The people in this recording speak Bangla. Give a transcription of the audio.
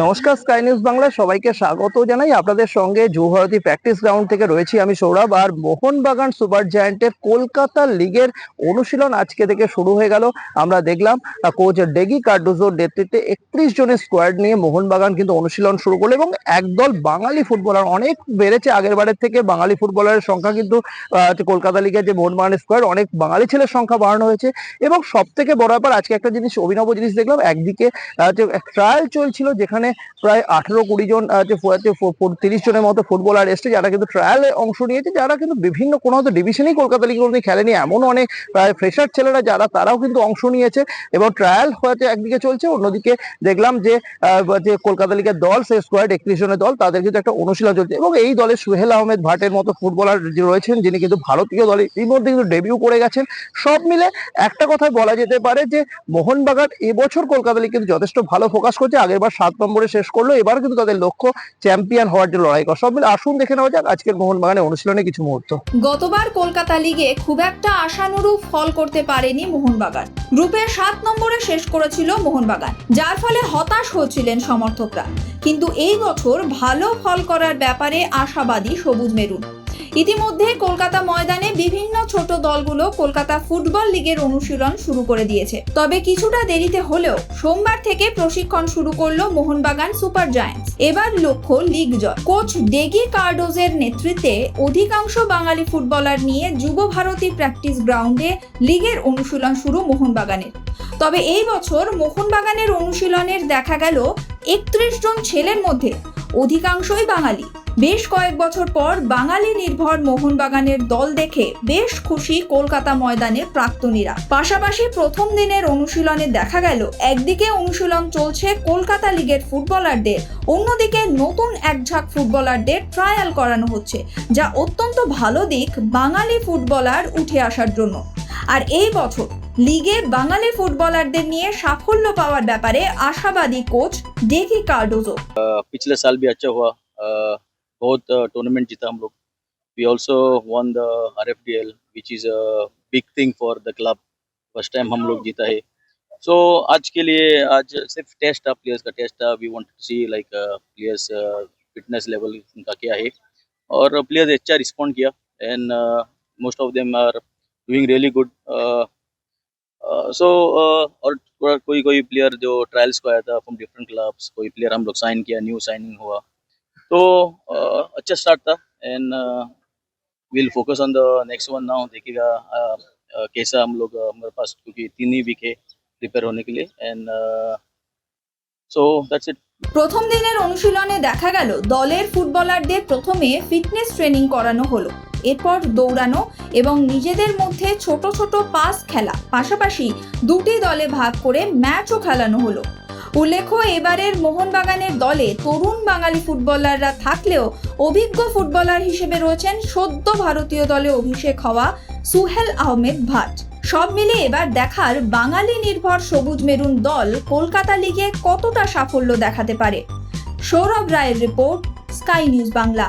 নমস্কার স্কাই নিউজ বাংলায় সবাইকে স্বাগত জানাই। আপনাদের সঙ্গে যুবভারতী প্র্যাকটিস গ্রাউন্ড থেকে রয়েছি আমি সৌরভ আর মোহনবাগান সুপার জায়ান্টের কলকাতা লিগের অনুশীলন আজকে থেকে শুরু হয়ে গেল। আমরা দেখলাম কোচ ডেগি কার্ডোজোর নেতৃত্বে একত্রিশ জনের স্কোয়াড নিয়ে মোহনবাগান কিন্তু অনুশীলন শুরু করল এবং একদল বাঙালি ফুটবলার অনেক বেড়েছে আগের বারের থেকে। বাঙালি ফুটবলারের সংখ্যা কিন্তু কলকাতা লিগের যে মোহনবাগানের স্কোয়াড অনেক বাঙালি ছেলের সংখ্যা বাড়ানো হয়েছে। এবং সব থেকে বড় ব্যাপার, আজকে একটা জিনিস, অভিনব জিনিস দেখলাম। একদিকে ট্রায়াল চলছিল যেখানে প্রায় আঠেরো কুড়ি জন তিরিশ জনের মতো ফুটবলার এসছে, যারা কিন্তু ট্রায়ালে অংশ নিয়েছে, যারা কিন্তু বিভিন্ন কোনো হয়তো ডিভিশনেই কলকাতা লিগে কোনোদিন খেলেনি, এমন অনেক প্রায় ফ্রেশার ছেলেরা যারা, তারাও কিন্তু অংশ নিয়েছে। এবং ট্রায়াল হয়তো একদিকে চলছে, অন্যদিকে দেখলাম যে যে কলকাতা লিগের দল, সেই স্কোয়াড একত্রিশ জনের দল, তাদের কিন্তু একটা অনুশীলন চলছে। এবং এই দলে সোহেল আহমেদ ভাটের মতো ফুটবলার রয়েছেন, যিনি কিন্তু ভারতীয় দলে এই মধ্যে কিন্তু ডেবিউ করে গেছেন। সব মিলে একটা কথায় বলা যেতে পারে যে, মোহনবাগান এবছর কলকাতা লিগ কিন্তু যথেষ্ট ভালো ফোকাস করছে আগেরবার সাত নম্বরে শেষ করল। এবার কিন্তু তাদের লক্ষ্য চ্যাম্পিয়ন হওয়ার জন্য লড়াই করা। সব মিলে আসুন দেখে নেওয়া যাক আজকের মোহনবাগানের অনুশীলনে কিছু মুহূর্ত। গতবার কলকাতা লিগে খুব একটা আশানুরূপ ফল করতে পারেনি মোহনবাগান। গ্রুপে সাত নম্বরে শেষ করেছিল মোহনবাগান, যার ফলে হতাশ হয়েছিলেন সমর্থকরা। কিন্তু এই বছর ভালো ফল করার ব্যাপারে আশাবাদী সবুজ মেরুন। ইতিমধ্যে কলকাতা ময়দানে বিভিন্ন ছোট দলগুলো কলকাতা ফুটবল লিগের অনুশীলন শুরু করে দিয়েছে। তবে কিছুটা দেরিতে হলেও সোমবার থেকে প্রশিক্ষণ শুরু করল মোহনবাগান সুপার জায়ান্টস। এবার লক্ষ্য লিগ জয়। কোচ ডেগি কার্ডোজের নেতৃত্বে অধিকাংশ বাঙালি ফুটবলার নিয়ে যুব ভারতী প্র্যাকটিস গ্রাউন্ডে লিগের অনুশীলন শুরু মোহনবাগানের। তবে এই বছর মোহনবাগানের অনুশীলনের দেখা গেল একত্রিশ জন ছেলের মধ্যে অধিকাংশই বাঙালি। বেশ কয়েক বছর পর বাঙালি নির্ভর মোহনবাগানের দল দেখে বেশ খুশি কলকাতা ময়দানের প্রাক্তনীরা। পাশাপাশি প্রথম দিনের অনুশীলনে দেখা গেল, একদিকে অনুশীলন চলছে কলকাতা লিগের ফুটবলারদের, অন্যদিকে নতুন একঝাঁক ফুটবলারদের ট্রায়াল করানো হচ্ছে, যা অত্যন্ত ভালো দিক বাঙালি ফুটবলার উঠে আসার জন্য। আর এই বছর লিগে বাঙালি ফুটবলারদের নিয়ে সাফল্য পাওয়ার ব্যাপারে আশাবাদী কোচ ডেকি কার্ডোজো पिछले साल भी अच्छा हुआ अ, बहुत टूर्नामेंट जीता हम लोग we also won the R F D L which is a big thing for the club first time हम लोग जीता है सो आज के लिए आज सिर्फ टेस्ट था प्लेयर्स का टेस्ट था we want to see like players fitness level उनका क्या है और प्लेयर्स अच्छा रिस्पॉन्ड किया and most of them are doing really good so और थोड़ा कोई कोई प्लेयर जो ट्रायल्स को आया था फ्रॉम डिफरेंट क्लब्स कोई प्लेयर हम लोग साइन किया न्यू साइनिंग हुआ। तो uh, अच्छा स्टार्ट था and will focus on the next one now देखिएगा uh, uh, कैसा हम लोग uh, हमारे पास क्योंकि तीन ही वीक है प्रिपेयर होने के लिए एंड सो दैट्स इट প্রথম দিনের অনুশীলনে দেখা গেল, দলের ফুটবলারদের প্রথমে ফিটনেস ট্রেনিং করানো হলো। এরপর দৌড়ানো এবং নিজেদের মধ্যে ছোট ছোট পাস খেলা। পাশাপাশি দুটি দলে ভাগ করে ম্যাচও খেলানো হলো। উল্লেখ্য, এবারের মোহনবাগানের দলে তরুণ বাঙালি ফুটবলাররা থাকলেও অভিজ্ঞ ফুটবলার হিসেবে রয়েছেন সদ্য ভারতীয় দলে অভিষেক হওয়া সুহেল আহমেদ ভাট। সব মিলে এবার দেখার বাঙালি নির্ভর সবুজ মেরুন দল কলকাতা লিগে কতটা সাফল্য দেখাতে পারে? সৌরভ রায়ের রিপোর্ট, স্কাই নিউজ বাংলা।